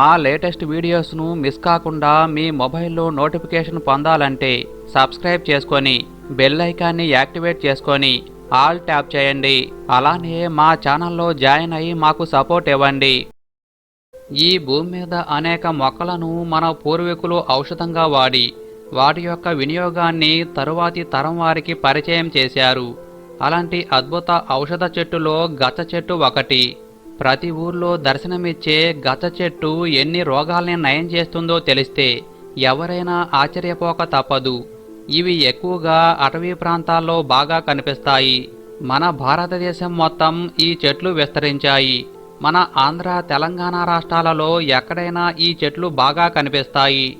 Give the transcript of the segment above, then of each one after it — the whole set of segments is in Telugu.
మా లేటెస్ట్ వీడియోస్ను మిస్ కాకుండా మీ మొబైల్లో నోటిఫికేషన్ పొందాలంటే సబ్స్క్రైబ్ చేసుకొని బెల్ ఐకాన్ని యాక్టివేట్ చేసుకొని ఆల్ ట్యాప్ చేయండి. అలానే మా ఛానల్లో జాయిన్ అయ్యి మాకు సపోర్ట్ ఇవ్వండి. ఈ భూమి మీద అనేక మొక్కలను మన పూర్వీకులు ఔషధంగా వాడి వాటి యొక్క వినియోగాన్ని తరువాతి తరం వారికి పరిచయం చేశారు. అలాంటి అద్భుత ఔషధ చెట్టులో గచ్చ చెట్టు ఒకటి. ప్రతి ఊర్లో దర్శనమిచ్చే గచ్చ చెట్టు ఎన్ని రోగాల్ని నయం చేస్తుందో తెలిస్తే ఎవరైనా ఆశ్చర్యపోక తప్పదు. ఇవి ఎక్కువగా అటవీ ప్రాంతాల్లో బాగా కనిపిస్తాయి. మన భారతదేశం మొత్తం ఈ చెట్లు విస్తరించాయి. మన ఆంధ్ర తెలంగాణ రాష్ట్రాలలో ఎక్కడైనా ఈ చెట్లు బాగా కనిపిస్తాయి.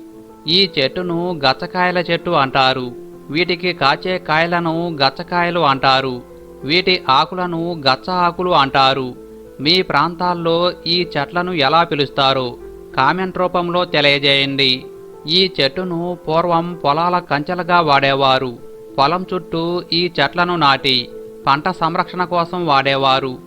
ఈ చెట్టును గచ్చకాయల చెట్టు అంటారు. వీటికి కాచే కాయలను గచ్చకాయలు అంటారు. వీటి ఆకులను గచ్చ ఆకులు అంటారు. మీ ప్రాంతాల్లో ఈ చెట్లను ఎలా పిలుస్తారు? కామెంట్ రూపంలో తెలియజేయండి. ఈ చెట్టును పూర్వం పొలాల కంచెలుగా వాడేవారు. పొలం చుట్టూ ఈ చెట్లను నాటి పంట సంరక్షణ కోసం వాడేవారు.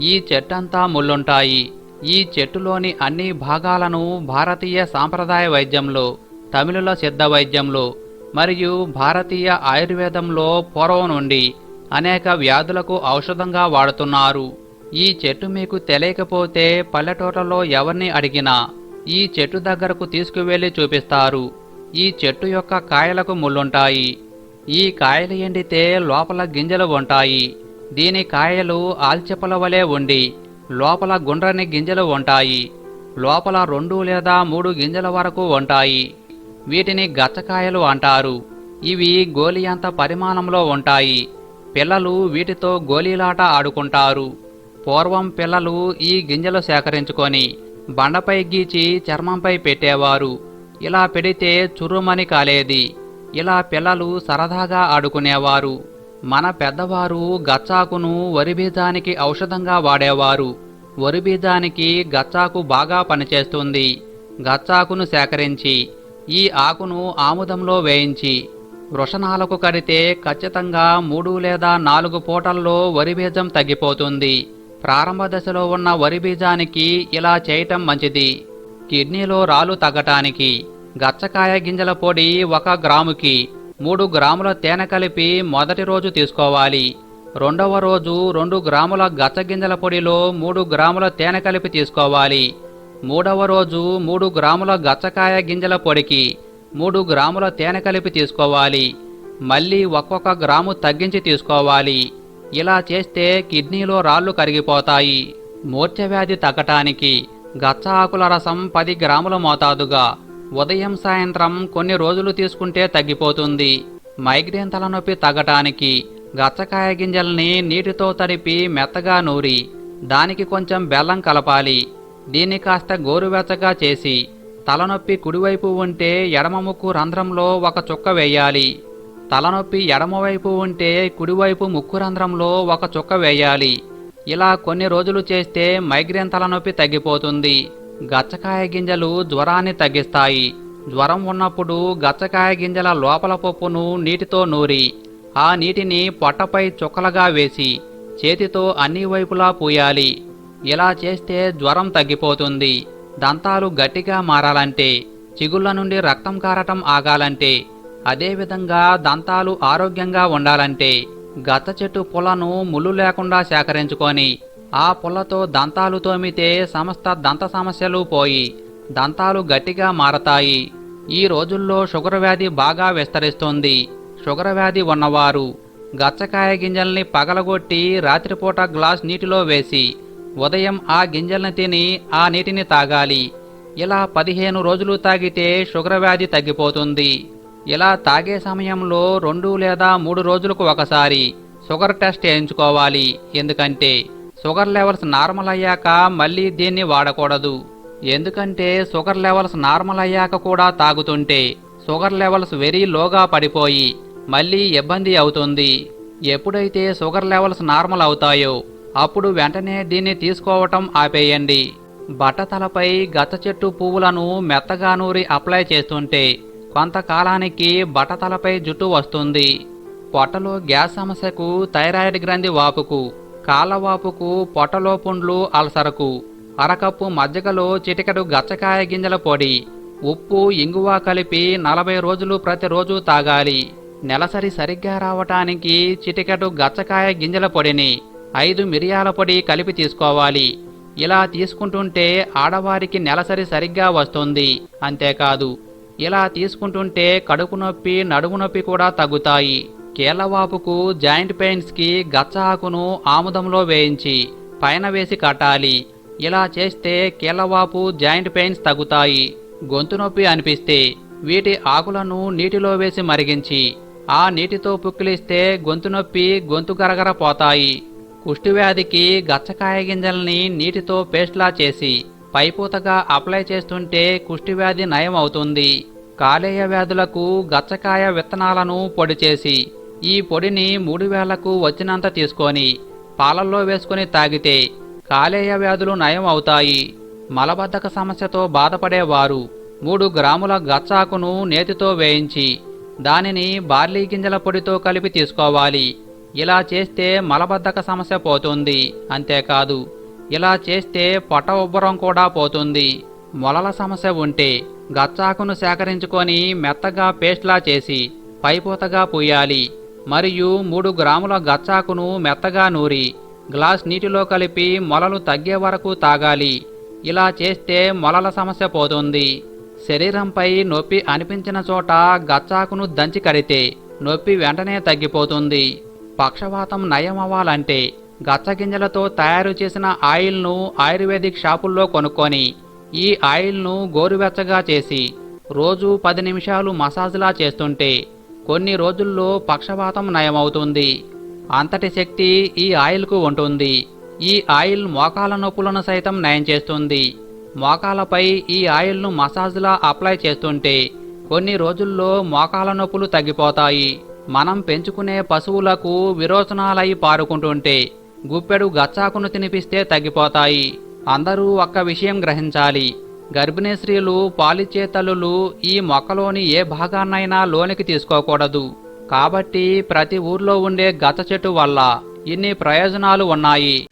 ఈ చెట్టంతా ముళ్ళుంటాయి. ఈ చెట్టులోని అన్ని భాగాలను భారతీయ సాంప్రదాయ వైద్యంలో తమిళుల సిద్ధ వైద్యంలో మరియు భారతీయ ఆయుర్వేదంలో పూర్వం నుండి అనేక వ్యాధులకు ఔషధంగా వాడుతున్నారు. ఈ చెట్టు మీకు తెలియకపోతే పల్లెటూర్లలో ఎవరిని అడిగినా ఈ చెట్టు దగ్గరకు తీసుకువెళ్ళి చూపిస్తారు. ఈ చెట్టు యొక్క కాయలకు ముళ్ళుంటాయి. ఈ కాయలు ఎండితే లోపల గింజలు ఉంటాయి. దీని కాయలు ఆల్చెప్పల వలె ఉండి లోపల గుండ్రని గింజలు ఉంటాయి. లోపల రెండు లేదా మూడు గింజల వరకు ఉంటాయి. వీటిని గచ్చకాయలు అంటారు. ఇవి గోలియంత పరిమాణంలో ఉంటాయి. పిల్లలు వీటితో గోలీలాట ఆడుకుంటారు. పూర్వం పిల్లలు ఈ గింజలు సేకరించుకొని బండపై గీచి చర్మంపై పెట్టేవారు. ఇలా పెడితే చుర్రుమని కాలేది. ఇలా పిల్లలు సరదాగా ఆడుకునేవారు. మన పెద్దవారు గచ్చాకును వరి బీజానికి ఔషధంగా వాడేవారు. వరి బీజానికి గచ్చాకు బాగా పనిచేస్తుంది. గచ్చాకును సేకరించి ఈ ఆకును ఆముదంలో వేయించి వృషణాలకు కడితే ఖచ్చితంగా మూడు లేదా నాలుగు పూటల్లో వరి బీజం తగ్గిపోతుంది. ప్రారంభ దశలో ఉన్న వరి బీజానికి ఇలా చేయటం మంచిది. కిడ్నీలో రాళ్ళు తగ్గటానికి గచ్చకాయ గింజల పొడి ఒక గ్రాముకి మూడు గ్రాముల తేనె కలిపి మొదటి రోజు తీసుకోవాలి. రెండవ రోజు రెండు గ్రాముల గచ్చగింజల పొడిలో మూడు గ్రాముల తేనె కలిపి తీసుకోవాలి. మూడవ రోజు మూడు గ్రాముల గచ్చకాయ గింజల పొడికి మూడు గ్రాముల తేనె కలిపి తీసుకోవాలి. మళ్ళీ ఒక్కొక్క గ్రాము తగ్గించి తీసుకోవాలి. ఇలా చేస్తే కిడ్నీలో రాళ్ళు కరిగిపోతాయి. మూర్ఛవ్యాధి తగ్గటానికి గచ్చ ఆకుల రసం పది గ్రాముల మోతాదుగా ఉదయం సాయంత్రం కొన్ని రోజులు తీసుకుంటే తగ్గిపోతుంది. మైగ్రేన్ తలనొప్పి తగ్గటానికి గచ్చకాయ గింజల్ని నీటితో తడిపి మెత్తగా నూరి దానికి కొంచెం బెల్లం కలపాలి. దీన్ని కాస్త గోరువెచ్చగా చేసి తలనొప్పి కుడివైపు ఉంటే ఎడమ ముక్కు రంధ్రంలో ఒక చుక్క వేయాలి. తలనొప్పి ఎడమవైపు ఉంటే కుడివైపు ముక్కు రంధ్రంలో ఒక చుక్క వేయాలి. ఇలా కొన్ని రోజులు చేస్తే మైగ్రేన్ తలనొప్పి తగ్గిపోతుంది. గచ్చకాయ గింజలు జ్వరాన్ని తగ్గిస్తాయి. జ్వరం ఉన్నప్పుడు గచ్చకాయ గింజల లోపల పప్పును నీటితో నూరి ఆ నీటిని పొట్టపై చుక్కలుగా వేసి చేతితో అన్ని వైపులా పూయాలి. ఇలా చేస్తే జ్వరం తగ్గిపోతుంది. దంతాలు గట్టిగా మారాలంటే చిగుళ్ళ నుండి రక్తం కారటం ఆగాలంటే అదేవిధంగా దంతాలు ఆరోగ్యంగా ఉండాలంటే గచ్చ చెట్టు పులను ముళ్ళు లేకుండా సేకరించుకొని ఆ పుల్లతో దంతాలు తోమితే సమస్త దంత సమస్యలు పోయి దంతాలు గట్టిగా మారతాయి. ఈ రోజుల్లో షుగర్ వ్యాధి బాగా విస్తరిస్తుంది. షుగర్ వ్యాధి ఉన్నవారు గచ్చకాయ గింజల్ని పగలగొట్టి రాత్రిపూట గ్లాస్ నీటిలో వేసి ఉదయం ఆ గింజల్ని తిని ఆ నీటిని తాగాలి. ఇలా పదిహేను రోజులు తాగితే షుగర్ వ్యాధి తగ్గిపోతుంది. ఇలా తాగే సమయంలో రెండు లేదా మూడు రోజులకు ఒకసారి షుగర్ టెస్ట్ చేయించుకోవాలి ఎందుకంటే షుగర్ లెవెల్స్ నార్మల్ అయ్యాక మళ్ళీ దీన్ని వాడకూడదు. ఎందుకంటే షుగర్ లెవెల్స్ నార్మల్ అయ్యాక కూడా తాగుతుంటే షుగర్ లెవెల్స్ వెరీ లోగా పడిపోయి మళ్ళీ ఇబ్బంది అవుతుంది. ఎప్పుడైతే షుగర్ లెవెల్స్ నార్మల్ అవుతాయో అప్పుడు వెంటనే దీన్ని తీసుకోవటం ఆపేయండి. బట్టతలపై గత చెట్టు పువ్వులను మెత్తగా నూరి అప్లై చేస్తుంటే కొంతకాలానికి బట్టతలపై జుట్టు వస్తుంది. పొట్టలో గ్యాస్ సమస్యకు థైరాయిడ్ గ్రంథి వాపుకు కాళ్ళవాపుకు పొట్టలో పుండ్లు అల్సరకు అరకప్పు మజ్జిగలో చిటికెడు గచ్చకాయ గింజల పొడి ఉప్పు ఇంగువ కలిపి నలభై రోజులు ప్రతిరోజు తాగాలి. నెలసరి సరిగ్గా రావటానికి చిటికెడు గచ్చకాయ గింజల పొడిని ఐదు మిరియాల పొడి కలిపి తీసుకోవాలి. ఇలా తీసుకుంటుంటే ఆడవారికి నెలసరి సరిగ్గా వస్తుంది. అంతేకాదు ఇలా తీసుకుంటుంటే కడుపు నొప్పి నడుము నొప్పి కూడా తగ్గుతాయి. కీళ్ళవాపుకు జాయింట్ పెయిన్స్కి గచ్చ ఆకును ఆముదంలో వేయించి పైన వేసి కట్టాలి. ఇలా చేస్తే కీళ్ళవాపు జాయింట్ పెయిన్స్ తగ్గుతాయి. గొంతు నొప్పి అనిపిస్తే వీటి ఆకులను నీటిలో వేసి మరిగించి ఆ నీటితో పుక్కిలిస్తే గొంతు నొప్పి గొంతు గరగర పోతాయి. కుష్టివ్యాధికి గచ్చకాయ గింజల్ని నీటితో పేస్ట్లా చేసి పైపూతగా అప్లై చేస్తుంటే కుష్టివ్యాధి నయం అవుతుంది కాలేయ వ్యాధులకు గచ్చకాయ విత్తనాలను పొడి చేసి ఈ పొడిని మూడు వేలకు వచ్చినంత తీసుకొని పాలల్లో వేసుకొని తాగితే కాలేయ వ్యాధులు నయం అవుతాయి మలబద్ధక సమస్యతో బాధపడేవారు మూడు గ్రాముల గచ్చాకును నేతితో వేయించి దానిని బార్లీ గింజల పొడితో కలిపి తీసుకోవాలి. ఇలా చేస్తే మలబద్ధక సమస్య పోతుంది. అంతేకాదు ఇలా చేస్తే పొట్ట ఉబ్బరం కూడా పోతుంది. మొలల సమస్య ఉంటే గచ్చాకును సేకరించుకొని మెత్తగా పేస్ట్లా చేసి పైపూతగా పూయాలి. మరియు మూడు గ్రాముల గచ్చాకును మెత్తగా నూరి గ్లాస్ నీటిలో కలిపి మొలలు తగ్గే వరకు తాగాలి. ఇలా చేస్తే మొలల సమస్య పోతుంది. శరీరంపై నొప్పి అనిపించిన చోట గచ్చాకును దంచి కడితే నొప్పి వెంటనే తగ్గిపోతుంది. పక్షవాతం నయం గచ్చ గచ్చగింజలతో తయారు చేసిన ఆయిల్ను ఆయుర్వేదిక్ షాపుల్లో కొనుక్కొని ఈ ఆయిల్ను గోరువెచ్చగా చేసి రోజు పది నిమిషాలు మసాజ్లా చేస్తుంటే కొన్ని రోజుల్లో పక్షవాతం నయమవుతుంది. అంతటి శక్తి ఈ ఆయిల్కు ఉంటుంది. ఈ ఆయిల్ మోకాల నొప్పులను సైతం నయం చేస్తుంది. మోకాలపై ఈ ఆయిల్ను మసాజ్లా అప్లై చేస్తుంటే కొన్ని రోజుల్లో మోకాల నొప్పులు తగ్గిపోతాయి. మనం పెంచుకునే పశువులకు విరోచనాలై పారుకుంటుంటే గుప్పెడు గచ్చాకును తినిపిస్తే తగ్గిపోతాయి. అందరూ ఒక్క విషయం గ్రహించాలి. గర్భిణీ స్త్రీలు పాలిచ్చే తల్లులు ఈ మొక్కలోని ఏ భాగాన్నైనా లోనికి తీసుకోకూడదు. కాబట్టి ప్రతి ఊర్లో ఉండే గచ్చ చెట్టు వల్ల ఇన్ని ప్రయోజనాలు ఉన్నాయి.